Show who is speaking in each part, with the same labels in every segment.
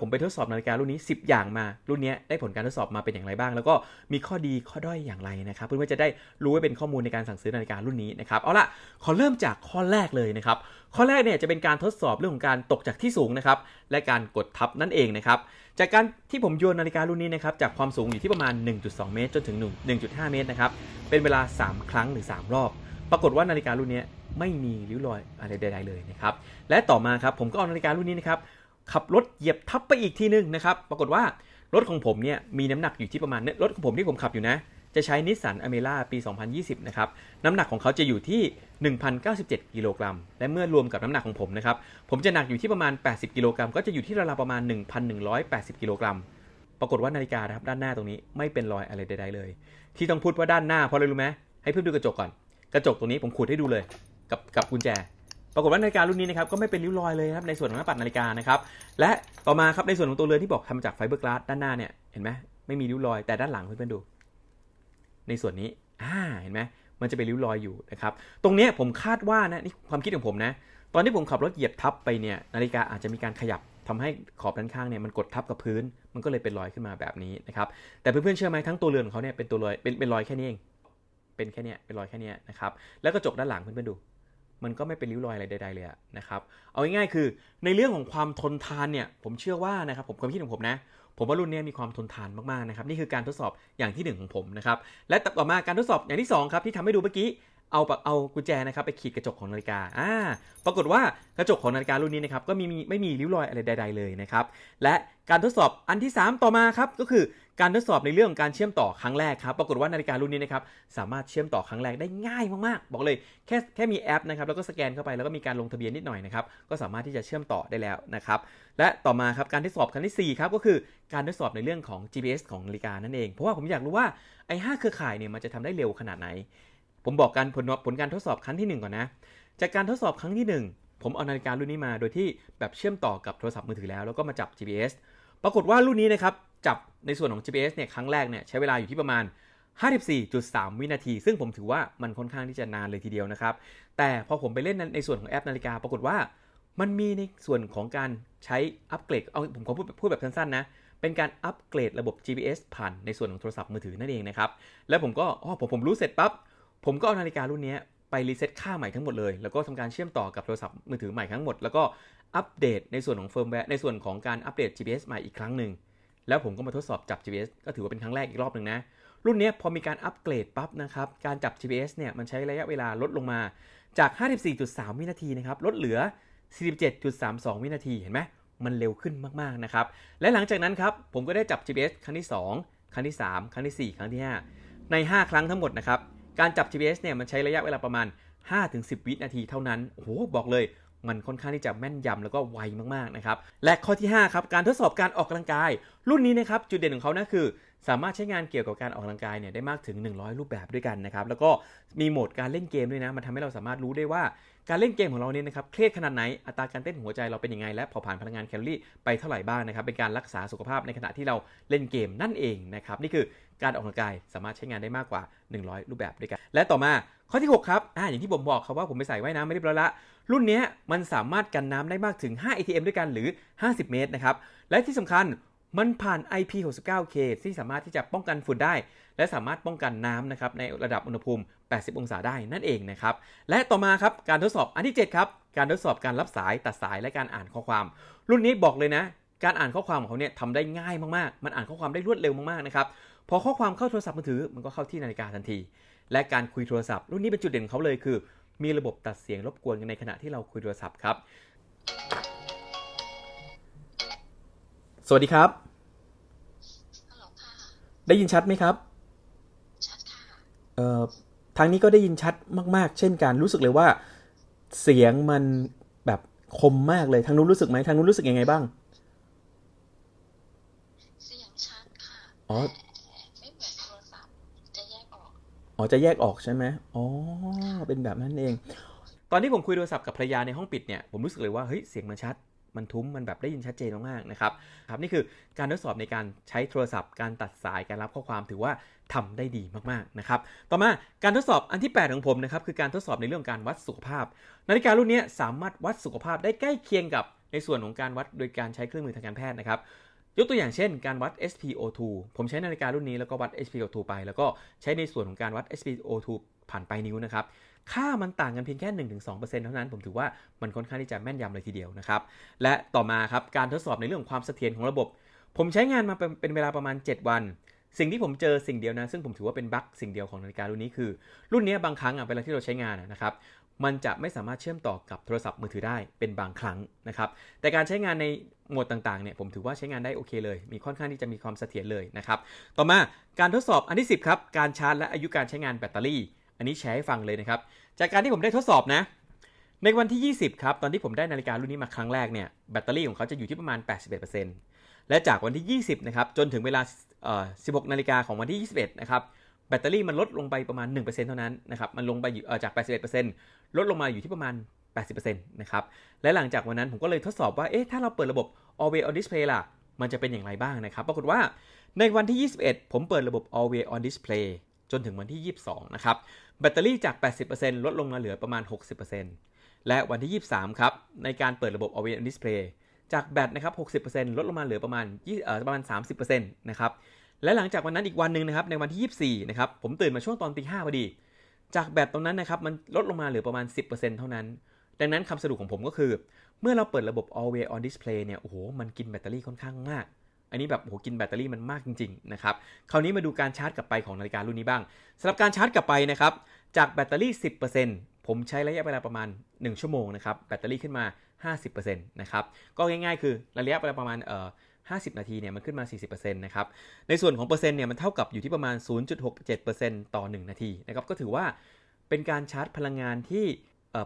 Speaker 1: ผมไปทดสอบนาฬิการุ่นนี้ 10 อย่างมา รุ่นนี้ได้ผลการทดสอบมาเป็นอย่างไรบ้าง แล้วก็มีข้อดีข้อด้อยอย่างไรนะครับ เพื่อจะได้รู้ไว้เป็นข้อมูลในการสั่งซื้อนาฬิการุ่นนี้นะครับเอาละขอเริ่มจากข้อแรกเลยนะครับข้อแรกเนี่ยจะเป็นการทดสอบเรื่องของการตกจากที่สูงนะครับและการกดทับนั่นเองนะครับจากการที่ผมโยนนาฬิการุ่นนี้นะครับจากความสูงอยู่ที่ประมาณ 1.2 เมตร จนถึง 1.5 เมตรนะครับเป็นเวลา 3 ครั้งหรือ 3 รอบ ปรากฏว่านาฬิการุ่นนี้ไม่มีริ้วรอยอะไรใดๆเลยนะครับและต่อมาครับผมก็เอานาฬิการุ่นนี้นะครับ ขับรถเหยียบทับไปอีกทีนึงนะครับ ปรากฏว่ารถของผมเนี่ยมีน้ำหนักอยู่ที่ประมาณรถของผมที่ผมขับอยู่นะ จะใช้นิสสันอเมร่าปี 2020 นะครับ น้ำหนักของเขาจะอยู่ที่ 1,097 กิโลกรัม และเมื่อรวมกับน้ำหนักของผมนะครับ ผมจะหนักอยู่ที่ประมาณ 80 กิโลกรัม ก็จะอยู่ที่ราวๆประมาณ 1,180 กิโลกรัม ปรากฏว่านาฬิกานะครับด้านหน้าตรงนี้ไม่เป็นรอยอะไรใดๆเลย ที่ต้องพูดว่าด้านหน้าเพราะอะไรรู้ไหมให้เพื่อนดูกระจกก่อน กระจกตรงนี้ผมขูดให้ดูเลย กับกับกุญแจ ปรากฏว่านาฬิการุ่นนี้นะครับก็ไม่เป็นริ้วรอยเลยครับในส่วนของหน้าปัดนาฬิกานะครับและต่อมาครับในส่วนของตัวเรือนที่บอกทำมาจากไฟเบอร์กลาสด้านหน้าเนี่ยเห็นไหมไม่มีริ้วรอยแต่ด้านหลังเพื่อนๆดู ในส่วนนี้อ่าเห็นไหมมันจะเป็นริ้วรอยอยู่นะครับตรงนี้ผมคาดว่านะนี่ความคิดของผมนะตอนที่ผมขับรถเหยียบทับไปเนี่ยนาฬิกาอาจจะมีการขยับทำให้ขอบด้านข้างเนี่ยมันกดทับกับพื้น มันก็เลยเป็นรอยขึ้นมาแบบนี้นะครับแต่เพื่อนๆเชื่อไหมทั้งตัวเรือนของเขาเนี่ยเป็นตัวรอยเป็นเป็นรอยแค่นี้เองเป็นแค่นี้เป็นรอยแค่นี้นะครับแล้วกระจกด้านหลังเพื่อนๆดู มันก็ไม่เป็นริ้วรอยอะไรใดๆเลยนะครับเอาง่ายๆคือในเรื่องของความทนทานเนี่ยผมเชื่อว่านะครับผมความคิดของผมนะผมว่ารุ่นนี้มีความทนทานมากๆนะครับนี่คือการทดสอบอย่างที่ 1 ของผมนะครับและต่อมาการทดสอบอย่างที่2ครับที่ทำให้ดูเมื่อกี้ เอาเอากุญแจนะครับไปขีดกระจกของนาฬิกาอ่าปรากฏว่ากระจกของนาฬิการุ่นนี้นะครับก็มีไม่มีริ้วรอยอะไรใด ๆ เลยนะครับ และการทดสอบอันที่ 3 ต่อมาครับก็คือการทดสอบในเรื่องของการเชื่อมต่อครั้งแรกครับ ปรากฏว่านาฬิการุ่นนี้นะครับสามารถเชื่อมต่อครั้งแรกได้ง่ายมากๆ บอกเลยแค่แค่มีแอปนะครับแล้วก็สแกนเข้าไปแล้วก็มีการลงทะเบียนนิดหน่อยนะครับก็สามารถที่จะเชื่อมต่อได้แล้วนะครับและต่อมาครับการทดสอบครั้งที่4ครับก็คือการทดสอบในเรื่องของ GPS ของนาฬิกานั่นเอง เพราะว่าผมอยากรู้ว่าไอ้5เครือข่ายเนี่ยมันจะทำได้เร็วขนาดไหน ผมบอกการผลผลการทดสอบครั้งที่ 1 ก่อนนะ จากการทดสอบครั้งที่ 1 ผมเอานาฬิการุ่นนี้มาโดยที่แบบเชื่อมต่อกับโทรศัพท์มือถือแล้วแล้วก็มาจับ GPS ปรากฏว่ารุ่นนี้นะครับจับในส่วนของ GPS เนี่ยครั้งแรกเนี่ยใช้เวลาอยู่ที่ประมาณ 54.3 วินาที ซึ่งผมถือว่ามันค่อนข้างที่จะนานเลยทีเดียวนะครับ แต่พอผมไปเล่นในส่วนของแอปนาฬิกา ปรากฏว่ามันมีในส่วนของการใช้อัปเกรด เอาผมขอพูดพูดแบบสั้นๆนะ เป็นการอัปเกรดระบบ GPS ผ่านในส่วนของโทรศัพท์มือถือนั่นเองนะครับ แล้วผมก็ อ๋อผมผมรู้เสร็จปั๊บ ผมก็เอานาฬิการุ่นนี้ไปรีเซ็ตค่าใหม่ทั้งหมดเลย แล้วก็ทำการเชื่อมต่อกับโทรศัพท์มือถือใหม่ทั้งหมด แล้วก็อัปเดตในส่วนของเฟิร์มแวร์ในส่วนของการอัปเดต GPS ใหม่อีกครั้งหนึ่ง แล้วผมก็มาทดสอบจับ GPS ก็ถือว่าเป็นครั้งแรกอีกรอบหนึ่งนะ รุ่นนี้พอมีการอัปเกรดปั๊บนะครับ การจับ GPS เนี่ยมันใช้ระยะเวลาลดลงมาจาก 54.3 วินาทีนะครับ ลดเหลือ 47.32 วินาที เห็นไหมมันเร็วขึ้นมากๆนะครับ และหลังจากนั้นครับ ผมก็ได้จับ GPS ครั้งที่ 2 ครั้งที่ 3 ครั้งที่ 4 ครั้งที่ 5 ใน 5 ครั้งทั้งหมดนะครับ การจับ GPS เนี่ยมันใช้ระยะเวลาประมาณ 5-10 วินาทีเท่านั้น โอ้โห บอกเลยมันค่อนข้างที่จะแม่นยำแล้วก็ไวมากๆนะครับ และข้อที่ 5 ครับ การทดสอบการออกกำลังกาย รุ่นนี้นะครับ จุดเด่นของเขานะคือ สามารถใช้งานเกี่ยวกับการออกกำลังกายเนี่ยได้มากถึง 100 รูปแบบด้วยกันนะครับ แล้วก็มีโหมดการเล่นเกมด้วยนะ มันทำให้เราสามารถรู้ได้ว่าการเล่นเกมของเราเนี่ยนะครับเครียดขนาดไหน อัตราการเต้นหัวใจเราเป็นยังไง และเผาผลาญพลังงานแคลอรี่ไปเท่าไหร่บ้างนะครับ เป็นการรักษาสุขภาพในขณะที่เราเล่นเกมนั่นเองนะครับ นี่คือการออกกำลังกายสามารถใช้งานได้มากกว่า 100 รูปแบบด้วยกัน และต่อมาข้อที่ 6 ครับอ่าอย่างที่ผมบอกครับว่าผมไปใส่ว่ายน้ำไม่เรียบร้อยละรุ่นนี้มันสามารถกันน้ำได้มากถึง 5 ATM ด้วยกันหรือ 50 เมตรนะครับ และที่สำคัญ มันผ่าน IP69K ที่สามารถที่จะป้องกันฝุ่นได้ และสามารถป้องกันน้ำนะครับในระดับอุณหภูมิ 80 องศาได้นั่นเองนะครับ และต่อมาครับการทดสอบอันที่ 7 ครับ การทดสอบการรับสายตัดสายและการอ่านข้อความ รุ่นนี้บอกเลยนะ การอ่านข้อความของเขาเนี่ยทำได้ง่ายมากๆ มันอ่านข้อความได้รวดเร็วมากๆนะครับพอข้อความเข้าโทรศัพท์มือถือมันก็เข้าที่นาฬิกาทันที และการคุยโทรศัพท์ รุ่นนี้เป็นจุดเด่นของเขาเลยคือ มีระบบตัดเสียงรบกวนในขณะที่เราคุยโทรศัพท์ครับ สวัสดีครับ
Speaker 2: ฮัลโหลค่ะ
Speaker 1: ได้ยินชัดไหมครับ
Speaker 2: ชัดค่ะ
Speaker 1: เอ่อ ทางนี้ก็ได้ยินชัดมาก ๆ เช่นกัน รู้สึกเลยว่า เสียงมันแบบคมมากเลย ทางนู้นรู้สึกไหม ทางนู้นรู้สึกยังไงบ้าง
Speaker 2: เสียงชัดค่ะ
Speaker 1: อ๋อ
Speaker 2: แต่ไม่เหมือนโทรศัพท์จะแยกออก
Speaker 1: อ๋อ จะแยกออกใช่ไหมอ๋อ เป็นแบบนั้นเอง ตอนที่ผมคุยโทรศัพท์กับภรรยาในห้องปิดเนี่ย ผมรู้สึกเลยว่า เฮ้ย เสียงมันชัด มันทุ้มมันแบบได้ยินชัดเจนมากๆนะครับครับ นี่คือการทดสอบในการใช้โทรศัพท์ การตัดสายการรับข้อความถือว่าทำได้ดีมากๆนะครับต่อมาการทดสอบอันที่ 8 ของผมนะครับคือการทดสอบในเรื่องการวัดสุขภาพ นาฬิการุ่นนี้สามารถวัดสุขภาพได้ใกล้เคียงกับในส่วนของการวัดโดยการใช้เครื่องมือทางการแพทย์นะครับยกตัวอย่างเช่น การวัด SpO2 ผมใช้นาฬิการุ่นนี้แล้วก็วัด SpO2 ไป แล้วก็ใช้ในส่วนของการวัด SpO2 ผ่านปลายนิ้วนะครับ ค่ามันต่างกันเพียงแค่ 1-2%เท่านั้น ผมถือว่ามันค่อนข้างที่จะแม่นยำเลยทีเดียวนะครับ และต่อมาครับการทดสอบในเรื่องความเสถียรของระบบ ผมใช้งานมาเป็นเวลาประมาณ 7 วัน สิ่งที่ผมเจอสิ่งเดียวนะ ซึ่งผมถือว่าเป็นบั๊กสิ่งเดียวของนาฬิการุ่นนี้คือ รุ่นนี้บางครั้งอะเวลาที่เราใช้งานนะครับมันจะไม่สามารถเชื่อมต่อกับโทรศัพท์มือถือได้เป็นบางครั้งนะครับ แต่การใช้งานในโหมดต่างๆเนี่ยผมถือว่าใช้งานได้โอเคเลย มีค่อนข้างที่จะมีความเสถียรเลยนะครับ ต่อมาการทดสอบอันที่ 10 ครับ การชาร์จและอายุการใช้งานแบตเตอรี่ อันนี้แชร์ให้ฟังเลยนะครับ จากการที่ผมได้ทดสอบนะ ในวันที่ 20 ครับ ตอนที่ผมได้นาฬิการุ่นนี้มาครั้งแรกเนี่ย แบตเตอรี่ของเขาจะอยู่ที่ประมาณ 81%และจากวันที่ 20 นะครับ จนถึงเวลา 16 นาฬิกาของวันที่ 21 นะครับ แบตเตอรี่มันลดลงไปประมาณ 1%เท่านั้นนะครับ มันลงไปจาก 81%ลดลงมาอยู่ที่ประมาณ 80%นะครับ และหลังจากวันนั้นผมก็เลยทดสอบว่า เอ๊ะ ถ้าเราเปิดระบบ Always on Display ล่ะ มันจะเป็นอย่างไรบ้างนะครับ ปรากฏว่าในวันที่ 21 ผมเปิดระบบ Always on Display จนถึงวันที่ 22 นะครับ แบตเตอรี่จาก 80%ลดลงมาเหลือประมาณ 60%และวันที่ 23 ครับ ในการเปิดระบบ Always on Display จากแบตนะครับ 60%ลดลงมาเหลือประมาณ20เอ่อประมาณ 30%นะครับ และหลังจากวันนั้นอีกวันหนึ่งนะครับ ในวันที่ 24 นะครับ ผมตื่นมาช่วงตอนตีห้าพอดี จากแบตตรงนั้นนะครับ มันลดลงมาเหลือประมาณ 10%เท่านั้น ดังนั้นคำสรุปของผมก็คือ เมื่อเราเปิดระบบ Always on Display เนี่ย โอ้โห มันกินแบตเตอรี่ค่อนข้างมาก อันนี้แบบโหกินแบตเตอรี่มันมากจริงๆนะครับคราวนี้มาดูการชาร์จกลับไปของนาฬิการุ่นนี้บ้างสำหรับการชาร์จกลับไปนะครับจากแบตเตอรี่ 10%ผมใช้ระยะเวลาประมาณ 1 ชั่วโมงนะครับแบตเตอรี่ขึ้นมา 50%นะครับก็ง่ายๆ คือระยะเวลาประมาณเอ่อ50 นาทีเนี่ยมันขึ้นมา 40%นะครับ ในส่วนของเปอร์เซ็นต์เนี่ยมันเท่ากับอยู่ที่ประมาณ 0.67%ต่อ 1 นาทีนะครับ ก็ถือว่าเป็นการชาร์จพลังงานที่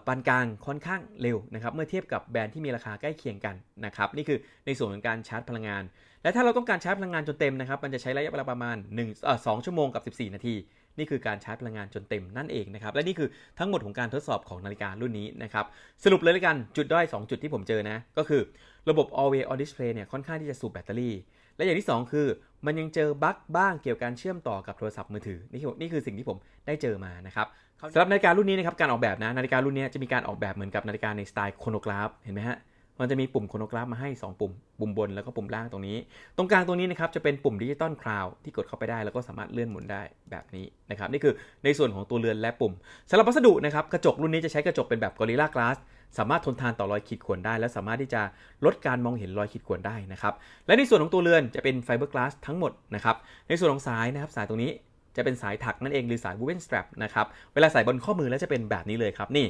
Speaker 1: ปานกลางค่อนข้างเร็วนะครับเมื่อเทียบกับแบรนด์ที่มีราคาใกล้เคียงกันนะครับนี่คือในส่วนของการชาร์จพลังงาน และถ้าเราต้องการชาร์จพลังงานจนเต็มนะครับมันจะใช้ระยะเวลาประมาณ1เอ่อ2ชั่วโมงกับ 14 นาที นี่คือการชาร์จพลังงานจนเต็มนั่นเองนะครับและนี่คือทั้งหมดของการทดสอบของนาฬิการุ่นนี้นะครับสรุปเลยล้วกันจุดด้อย 2 จุดที่ผมเจอนะก็คือระบบ Always on Display เนี่ยค่อนข้างที่จะสูบแบตเตอรี่และอย่างที่ 2 คือมันยังเจอบั๊กบ้างเกี่ยวกับการเชื่อมต่อกับโทรศัพท์มือถือนี่คือนี่คือสิ่งที่ผมได้เจอมานะครับ สำหรับนาฬิการุ่นนี้นะครับการออกแบบนะนาฬิการุ่นนี้จะมีการออกแบบเหมือนกับนาฬิกาในสไตล์โครโนกราฟเห็นไหมฮะมันจะมีปุ่มโครโนกราฟมาให้ 2 ปุ่ม ปุ่มบนแล้วก็ปุ่มล่างตรงนี้ ตรงกลางตรงนี้นะครับจะเป็นปุ่มดิจิตอลคลาวที่กดเข้าไปได้ แล้วก็สามารถเลื่อนหมุนได้แบบนี้นะครับนี่คือในส่วนของตัวเรือนและปุ่มสำหรับวัสดุนะครับกระจกรุ่นนี้จะใช้กระจกเป็นแบบ Gorilla Glass สามารถทนทานต่อรอยขีดข่วนได้ และสามารถที่จะลดการมองเห็นรอยขีดข่วนได้นะครับและในส่วนของตัวเรือนจะเป็นไฟเบอร์กลาสทั้งหมดนะครับในส่วนของสายนะครับสายตรงนี้ จะเป็นสายถักนั่นเองหรือสาย woven strap นะครับเวลาใส่บนข้อมือแล้วจะเป็นแบบนี้เลยครับนี่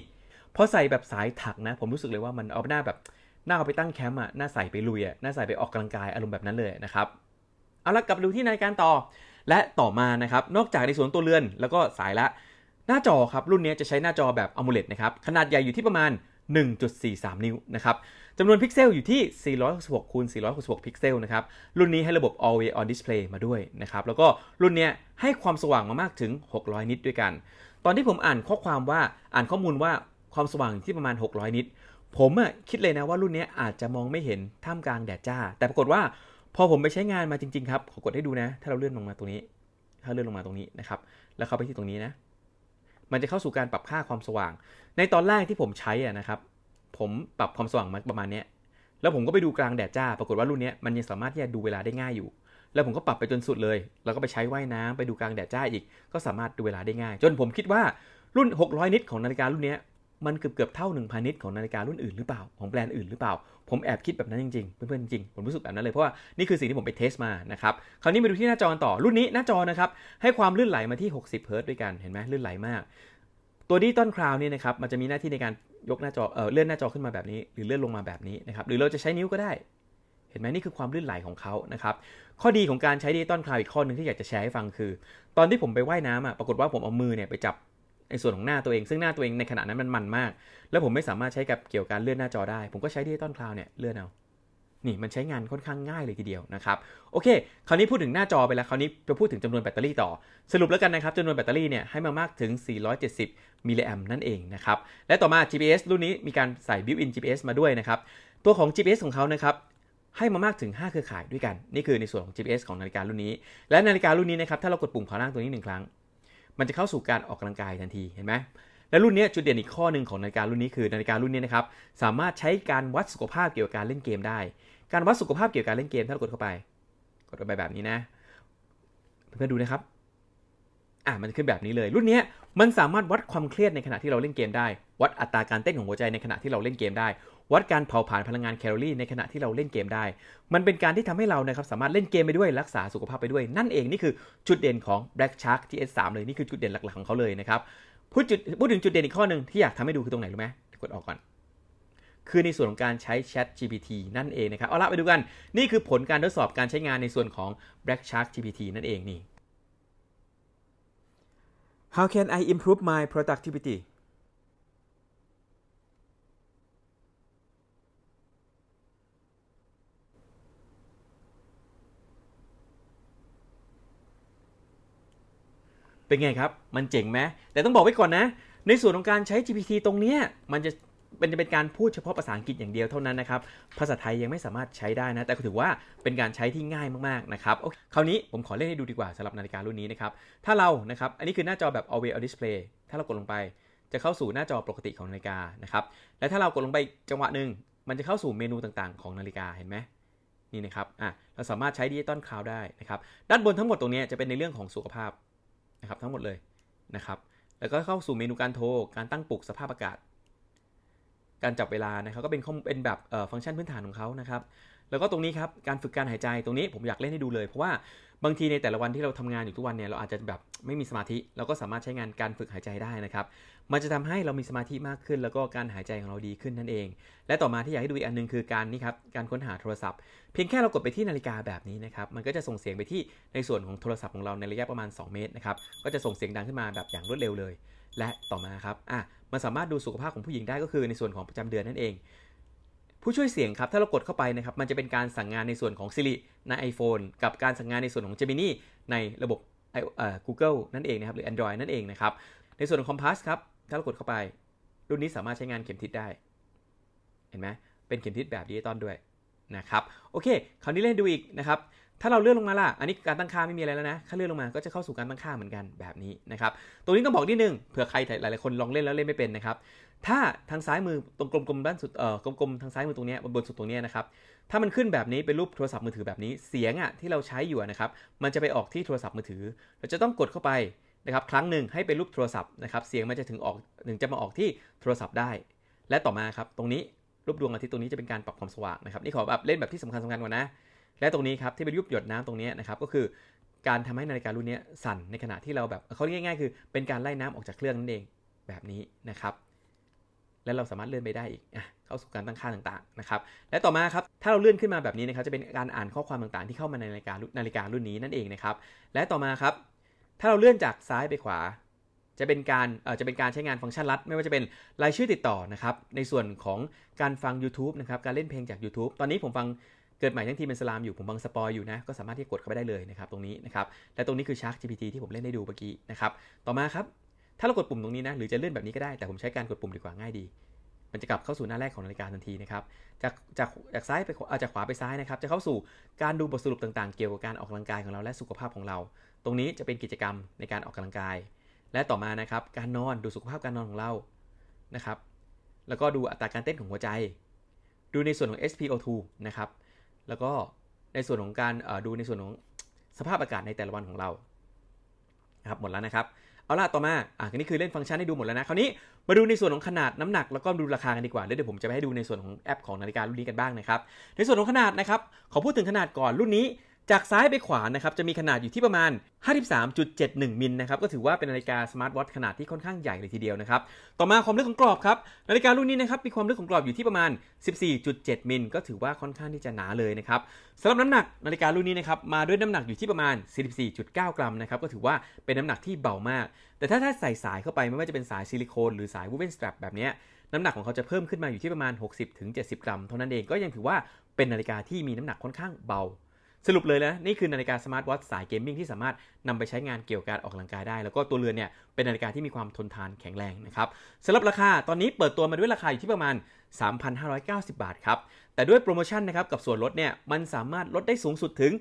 Speaker 1: พอใส่แบบสายถักนะ ผมรู้สึกเลยว่ามันเอาหน้าแบบหน้าเอาไปตั้งแคมป์อะหน้าใส่ไปลุยอะหน้าใส่ไปออกกำลังกายอารมณ์แบบนั้นเลยนะครับเอาละกลับมาดูที่นาฬิกาต่อ และต่อมานะครับนอกจากในส่วนตัวเรือน แล้วก็สายละหน้าจอครับรุ่นนี้จะใช้หน้าจอแบบ AMOLED นะครับขนาดใหญ่อยู่ที่ประมาณ 1.43 นิ้วนะครับจำนวนพิกเซลอยู่ที่ 466คูณ466 พิกเซลนะครับ รุ่นนี้ให้ระบบ Always on Display มาด้วยนะครับ แล้วก็รุ่นนี้ให้ความสว่างมามากถึง 600 นิตด้วยกัน ตอนที่ผมอ่านข้อความว่าอ่านข้อมูลว่าความสว่างอยู่ที่ประมาณ 600 นิต ผมอะคิดเลยนะว่ารุ่นนี้อาจจะมองไม่เห็นท่ามกลางแดดจ้า แต่ปรากฏว่าพอผมไปใช้งานมาจริงๆครับ ขอกดให้ดูนะ ถ้าเราเลื่อนลงมาตรงนี้ ถ้าเลื่อนลงมาตรงนี้นะครับ แล้วเข้าไปที่ตรงนี้นะ มันจะเข้าสู่การปรับค่าความสว่าง ในตอนแรกที่ผมใช้อะนะครับ ผมปรับความสว่างมาประมาณนี้แล้วผมก็ไปดูกลางแดดจ้า ปรากฏว่ารุ่นนี้มันยังสามารถที่จะดูเวลาได้ง่ายอยู่ แล้วผมก็ปรับไปจนสุดเลย แล้วก็ไปใช้ว่ายน้ำไปดูกลางแดดจ้าอีก ก็สามารถดูเวลาได้ง่าย จนผมคิดว่ารุ่น 600 นิตของนาฬิการุ่นนี้ มันเกือบเกือบเท่า1,000นิตของนาฬิการุ่นอื่นหรือเปล่าของแบรนด์อื่นหรือเปล่า ผมแอบคิดแบบนั้นจริงๆเพื่อนๆจริงๆผมรู้สึกแบบนั้นเลยเพราะว่านี่คือสิ่งที่ผมไปเทสมานะครับคราวนี้มาดูที่หน้าจอต่อรุ่นนี้หน้าจอนะครับให้ความลื่นไหลมาที่ 60 เฮิร์ตด้วยกันเห็นไหมลื่นไหลมาก ตัวดิจิตอลคลาวนี่นะครับมันจะมีหน้าที่ในการยกหน้าจอเออเลื่อนหน้าจอขึ้นมาแบบนี้ หรือเลื่อนลงมาแบบนี้นะครับหรือเราจะใช้นิ้วก็ได้เห็นไหมนี่คือความลื่นไหลของเขานะครับ ข้อดีของการใช้ดิจิตอลคลาวอีกข้อหนึ่งที่อยากจะแชร์ให้ฟังคือ ตอนที่ผมไปว่ายน้ำอะ ปรากฏว่าผมเอามือเนี่ยไปจับ ในส่วนของหน้าตัวเอง ซึ่งหน้าตัวเองในขณะนั้นมันมันมาก แล้วผมไม่สามารถใช้กับเกี่ยวกับการเลื่อนหน้าจอได้ ผมก็ใช้ดิจิตอลคลาวเนี่ยเลื่อนเอานี่มันใช้งานค่อนข้างง่ายเลยทีเดียวนะครับโอเค คราวนี้พูดถึงหน้าจอไปแล้วคราวนี้จะพูดถึงจำนวนแบตเตอรี่ต่อ สรุปแล้วกันนะครับจำนวนแบตเตอรี่เนี่ยให้มามากถึง 470 มิลลิแอมนั่นเองนะครับและต่อมา GPS รุ่นนี้มีการใส่ built-in GPS มาด้วยนะครับตัวของ GPS ของเขานะครับให้มามากถึง 5 เครือข่ายด้วยกัน นี่คือในส่วนของ GPS ของนาฬิการุ่นนี้ และนาฬิการุ่นนี้นะครับถ้าเรากดปุ่มขวาล่างตัวนี้หนึ่งครั้ง มันจะเข้าสู่การออกกำลังกายทันทีเห็นไหมและรุ่นนี้จุดเด่นอีกข้อหนึ่งของนาฬิการุ่นนี้คือนาฬิการุ่นนี้นะครับสามารถใช้การวัดสุขภาพเกี่ยวกับการเล่นเกมได้ การวัดสุขภาพเกี่ยวกับการเล่นเกมถ้าเรากดเข้าไป กดเข้าไปแบบนี้นะเพื่อนๆดูนะครับอะมันขึ้นแบบนี้เลย รุ่นนี้มันสามารถวัดความเครียดในขณะที่เราเล่นเกมได้ วัดอัตราการเต้นของหัวใจในขณะที่เราเล่นเกมได้ วัดการเผาผลาญพลังงานแคลอรี่ในขณะที่เราเล่นเกมได้ มันเป็นการที่ทำให้เรานะครับสามารถเล่นเกมไปด้วยรักษาสุขภาพไปด้วย นั่นเองนี่คือจุดเด่นของ Black Shark TS3 เลยนี่คือจุดเด่นหลักๆของเขาเลยนะครับพูดจุดพูดถึงจุดเด่นอีกข้อหนึ่งที่อยากทำให้ดูคือตรงไหนรู้ไหมกดออกก่อน คือในส่วนของการใช้ Chat GPT นั่นเองนะครับเอาละไปดูกันนี่คือผลการทดสอบการใช้งานในส่วนของ Black Shark GPT นั่นเองนี่ How can I improve my productivity เป็นไงครับ มันเจ๋งไหมแต่ต้องบอกไว้ก่อนนะ ในส่วนของการใช้ GPT ตรงเนี้ยมันจะเป็นจะเป็นการพูดเฉพาะภาษาอังกฤษอย่างเดียวเท่านั้นนะครับ ภาษาไทยยังไม่สามารถใช้ได้นะ แต่ก็ถือว่าเป็นการใช้ที่ง่ายมากๆนะครับโอเคคราวนี้ผมขอเล่นให้ดูดีกว่าสำหรับนาฬิการุ่นนี้นะครับ ถ้าเรา นะครับ อันนี้คือหน้าจอแบบ always on display ถ้าเรากดลงไป จะเข้าสู่หน้าจอปกติของนาฬิกานะครับ และถ้าเรากดลงไปจังหวะหนึ่ง มันจะเข้าสู่เมนูต่างๆ ของนาฬิกา เห็นไหมนี่นะครับ อะ เราสามารถใช้ดิจิตอลคลาวได้นะครับ ด้านบนทั้งหมดตรงนี้จะเป็นในเรื่องของสุขภาพ นะครับทั้งหมดเลยนะครับ แล้วก็เข้าสู่เมนูการโทร การตั้งปลุกสภาพอากาศ การจับเวลานะครับก็เป็นข้อมเป็นแบบฟังก์ชันพื้นฐานของเขานะครับ แล้วก็ตรงนี้ครับการฝึกการหายใจตรงนี้ผมอยากเล่นให้ดูเลยเพราะว่าบางทีในแต่ละวันที่เราทำงานอยู่ทุกวันเนี่ยเราอาจจะแบบไม่มีสมาธิเราก็สามารถใช้งานการฝึกหายใจได้นะครับมันจะทำให้เรามีสมาธิมากขึ้น แล้วก็การหายใจของเราดีขึ้นนั่นเอง และต่อมาที่อยากให้ดูอีกอันหนึงคือการนี่ครับการค้นหาโทรศัพท์ เพียงแค่เรากดไปที่นาฬิกาแบบนี้นะครับมันก็จะส่งเสียงไปที่ในส่วนของโทรศัพท์ของเราในระยะประมาณ 2 เมตรนะครับก็จะส่งเสียงดังขึ้นมาแบบอย่างรวดเร็วเลย และต่อมาครับอะมันสามารถดูสุขภาพของผู้หญิงได้ก็คือในส่วนของประจำเดือนนั่นเอง ผู้ช่วยเสียงครับ ถ้าเรากดเข้าไปนะครับ มันจะเป็นการสั่งงานในส่วนของ Siri ใน iPhone กับการสั่งงานในส่วนของ Gemini ในระบบ Google นั่นเองนะครับ หรือ Android นั่นเองนะครับ ในส่วนของ Compass ครับ ถ้าเรากดเข้าไป รุ่นนี้สามารถใช้งานเข็มทิศได้ เห็นไหมเป็นเข็มทิศแบบดิจิตอลด้วยนะครับ โอเค คราวนี้เล่นดูอีกนะครับ ถ้าเราเลื่อนลงมาล่ะ อันนี้การตั้งค่าไม่มีอะไรแล้วนะถ้าเลื่อนลงมาก็จะเข้าสู่การตั้งค่าเหมือนกันแบบนี้นะครับ ตรงนี้ต้องบอกนิดนึงเผื่อใครหลายๆคนลองเล่นแล้วเล่นไม่เป็นนะครับ ถ้าทางซ้ายมือตรงกลมๆด้านสุด เอ่อกลมๆทางซ้ายมือตรงนี้บนบนสุดตรงนี้นะครับ ถ้ามันขึ้นแบบนี้เป็นรูปโทรศัพท์มือถือแบบนี้ เสียงอะที่เราใช้อยู่นะครับ มันจะไปออกที่โทรศัพท์มือถือ เราจะต้องกดเข้าไปนะครับครั้งหนึ่งให้เป็นรูปโทรศัพท์นะครับ เสียงมันจะถึงออกถึงจะมาออกที่โทรศัพท์ได้ และต่อมาครับตรงนี้รูปดวงอาทิตย์ตรงนี้จะเป็นการปรับความสว่างนะครับนี่ขอแบบเล่นแบบที่สำคัญสำคัญก่อนนะ และตรงนี้ครับที่เป็นรูปหยดน้ำตรงนี้นะครับก็คือการทำให้นาฬิการุ่นนี้สั่นในขณะที่เราแบบเขาเรียกง่ายๆ คือเป็นการไล่น้ำออกจากเครื่องนั่นเองแบบนี้นะครับและเราสามารถเลื่อนไปได้อีกอะเข้าสู่การตั้งค่าต่างๆนะครับ และต่อมาครับถ้าเราเลื่อนขึ้นมาแบบนี้นะครับจะเป็นการอ่านข้อความต่างๆ ที่เข้ามาในนาฬิการุ่นนาฬิการุ่นนี้นั่นเองนะครับและต่อมาครับ ถ้าเราเลื่อนจากซ้ายไปขวา จะเป็นการเอ่อจะเป็นการใช้งานฟังก์ชันลัด ไม่ว่าจะเป็นรายชื่อติดต่อนะครับในส่วนของการฟัง YouTube นะครับการเล่นเพลงจาก YouTube ตอนนี้ผมฟัง กิดใหม่ทั้งทีเป็นสลามอยู่ผมฟังสปอยอยู่นะก็สามารถที่จะกดเข้าไปได้เลยนะครับตรงนี้นะครับและตรงนี้คือ Shark GPT ที่ผมเล่นให้ดูเมื่อกี้นะครับต่อมาครับถ้าเรากดปุ่มตรงนี้นะหรือจะเลื่อนแบบนี้ก็ได้แต่ผมใช้การกดปุ่มดีกว่าง่ายดี มันจะกลับเข้าสู่หน้าแรกของนาฬิกาทันทีนะครับจากจากจากซ้ายไปาจากขวาไปซ้ายนะครับจะเข้าสู่การดูบทสรุปต่างๆ เกี่ยวกับการออกกำลังกายของเราและสุขภาพของเรา ตรงนี้จะเป็นกิจกรรมในการออกกำลังกาย และต่อมานะครับการนอนดูสุขภาพการนอนของเรานะครับแล้วก็ดูอัตราการเต้นของหัวใจ ดูในส่วนของ SpO2 นะครับ แล้วก็ในส่วนของการดูในส่วนของสภาพอากาศในแต่ละวันของเรานะครับหมดแล้วนะครับเอาล่ะต่อมาอะนี่คือเล่นฟังก์ชันให้ดูหมดแล้วนะ คราวนี้มาดูในส่วนของขนาดน้ำหนักแล้วก็ดูราคากันดีกว่าแล้วเดี๋ยวผมจะไปให้ดูในส่วนของแอปของนาฬิการุ่นนี้กันบ้างนะครับ ในส่วนของขนาดนะครับ ขอพูดถึงขนาดก่อนรุ่นนี้ จากซ้ายไปขวานะครับจะมีขนาดอยู่ที่ประมาณ 53.71 มิลนะครับก็ถือว่าเป็นนาฬิกาสมาร์ทวอทขนาดที่ค่อนข้างใหญ่เลยทีเดียวนะครับต่อมาความลึกของกรอบครับนาฬิการุ่นนี้นะครับมีความลึกของกรอบอยู่ที่ประมาณ 14.7 มิลก็ถือว่าค่อนข้างที่จะหนาเลยนะครับสำหรับน้ำหนักนาฬิการุ่นนี้นะครับมาด้วยน้ำหนักอยู่ที่ประมาณ 44.9 กรัมนะครับก็ถือว่าเป็นน้ำหนักที่เบามาก แต่ถ้าถ้าใส่สายเข้าไปไม่ว่าจะเป็นสายซิลิโคนหรือสายวูเวนสตรปแบบนี้น้ำหนักของเขาจะเพิ่มขึ้นมาอยู่ที่ประมาณ 60-70 กรัม เท่านั้นเองก็ยังถือว่าเป็นนาฬิกาที่มีน้ำหนักค่อนข้างเบา สรุปเลยนะนี่คือนาฬิกาสมาร์ทวอทสายเกมมิ่งที่สามารถนำไปใช้งานเกี่ยวกับการออกกำลังกายได้ แล้วก็ตัวเรือนเนี่ยเป็นนาฬิกาที่มีความทนทานแข็งแรงนะครับสำหรับราคาตอนนี้เปิดตัวมาด้วยราคาอยู่ที่ประมาณ 3,590 บาทครับแต่ด้วยโปรโมชั่นนะครับกับส่วนลดเนี่ยมันสามารถลดได้สูงสุดถึง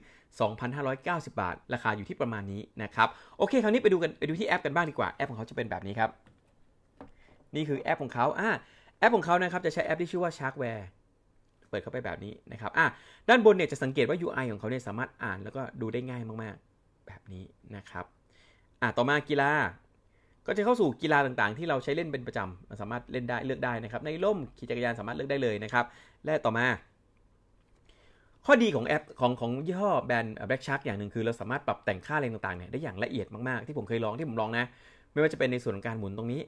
Speaker 1: 2,590 บาท ราคาอยู่ที่ประมาณนี้นะครับโอเคคราวนี้ไปดูกันไปดูที่แอปกันบ้างดีกว่าแอปของเขาจะเป็นแบบนี้ครับนี่คือแอปของเขาอ่าแอปของเขานะครับจะใช้แอปที่ชื่อว่า Sharkware ปิดเข้าไปแบบนี้นะครับอะด้านบนเนี่ยจะสังเกตว่า UI ของเขาเนี่ยสามารถอ่านแล้วก็ดูได้ง่ายมากๆ แบบนี้นะครับอะต่อมากีฬา ก็จะเข้าสู่กีฬาต่างๆ ที่เราใช้เล่นเป็นประจำสามารถเล่นได้เลือกได้นะครับ ในร่มขี่จักรยานสามารถเลือกได้เลยนะครับ และต่อมาข้อดีของแอปของของยี่ห้อแบรนด์ Black Shark อย่างหนึ่งคือเราสามารถปรับแต่งค่าอะไรต่างๆเนี่ยได้อย่างละเอียดมากๆ ที่ผมเคยลองที่ผมลองนะ ไม่ว่าจะเป็นในส่วนของการหมุนตรงนี้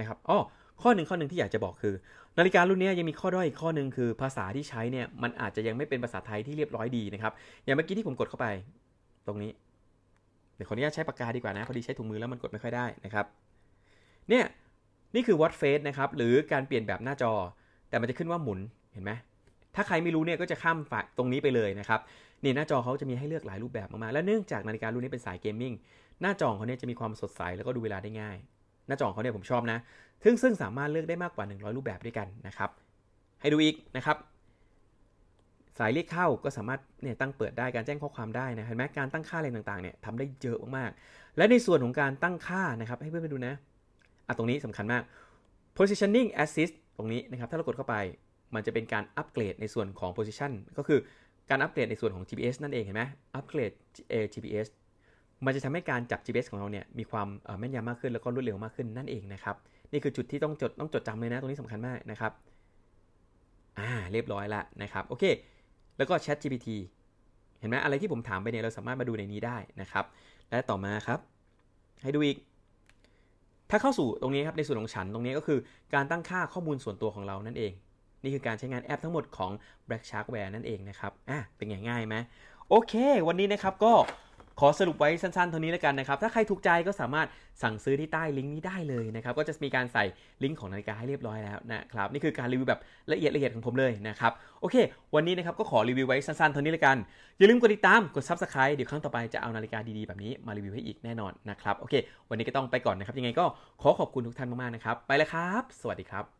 Speaker 1: นะครับอ๋อ ข้อหนึ่งข้อหนึ่งที่อยากจะบอกคือ นาฬิการุ่นนี้ยังมีข้อด้อยอีกข้อหนึ่งคือภาษาที่ใช้เนี่ยมันอาจจะยังไม่เป็นภาษาไทยที่เรียบร้อยดีนะครับอย่างเมื่อกี้ที่ผมกดเข้าไปตรงนี้เดี๋ยวขออนุญาตใช้ปากกาดีกว่านะพอดีใช้ถุงมือแล้วมันกดไม่ค่อยได้นะครับเนี่ยนี่คือ what Face นะครับหรือการเปลี่ยนแบบหน้าจอ แต่มันจะขึ้นว่าหมุนเห็นไหมถ้าใครไม่รู้เนี่ยก็จะข้ามฝากตรงนี้ไปเลยนะครับนี่หน้าจอเขาจะมีให้เลือกหลายรูปแบบมากๆและเนื่องจากนาฬิการุ่นนี้เป็นสายเกมมิ่งหน้าจอของเขาเนี่ยจะมีความสดใสแล้วก็ดูเวลาได้ง่าย หน้าจอของเขาเนี่ยผมชอบนะ ซึ่งซึ่งสามารถเลือกได้มากกว่า 100 รูปแบบด้วยกันนะครับ ให้ดูอีกนะครับ สายเรียกเข้าก็สามารถเนี่ยตั้งเปิดได้การแจ้งข้อความได้นะเห็นไหมการตั้งค่าอะไรต่างๆเนี่ยทำได้เยอะมากๆ และในส่วนของการตั้งค่านะครับ ให้เพื่อนไปดูนะอะตรงนี้สำคัญมาก positioning assist ตรงนี้นะครับ ถ้าเรากดเข้าไปมันจะเป็นการอัปเกรดในส่วนของ position ก็คือการอัปเกรดในส่วนของ GPS นั่นเองเห็นไหมอัปเกรด GPS มันจะทำให้การจับ GPS ของเราเนี่ยมีความแม่นยำมากขึ้นแล้วก็รวดเร็วมากขึ้นนั่นเองนะครับนี่คือจุดที่ต้องจดต้องจดจำเลยนะตรงนี้สำคัญมากนะครับอ่าเรียบร้อยละนะครับโอเค แล้วก็ Chat GPT เห็นไหมอะไรที่ผมถามไปเนี่ยเราสามารถมาดูในนี้ได้นะครับ และต่อมาครับ ให้ดูอีก ถ้าเข้าสู่ตรงนี้ครับในส่วนของฉันตรงนี้ก็คือการตั้งค่าข้อมูลส่วนตัวของเรานั่นเอง นี่คือการใช้งานแอปทั้งหมดของ Black Sharkware นั่นเองนะครับอะเป็นไงง่ายไหมโอเค วันนี้นะครับก็ ขอสรุปไว้สั้นๆเท่านี้แล้วกันนะครับ ถ้าใครถูกใจก็สามารถสั่งซื้อที่ใต้ลิงก์นี้ได้เลยนะครับ ก็จะมีการใส่ลิงก์ของนาฬิกาให้เรียบร้อยแล้วนะครับ นี่คือการรีวิวแบบละเอียดละเอียดของผมเลยนะครับ โอเค วันนี้นะครับก็ขอรีวิวไว้สั้นๆเท่านี้แล้วกัน อย่าลืมกดติดตาม กด Subscribe เดี๋ยวครั้งต่อไปจะเอานาฬิกาดีๆแบบนี้มารีวิวให้อีกแน่นอนนะครับ โอเค วันนี้ก็ต้องไปก่อนนะครับ ยังไงก็ขอขอบคุณทุกท่านมากๆนะครับ ไปแล้วครับ สวัสดีครับ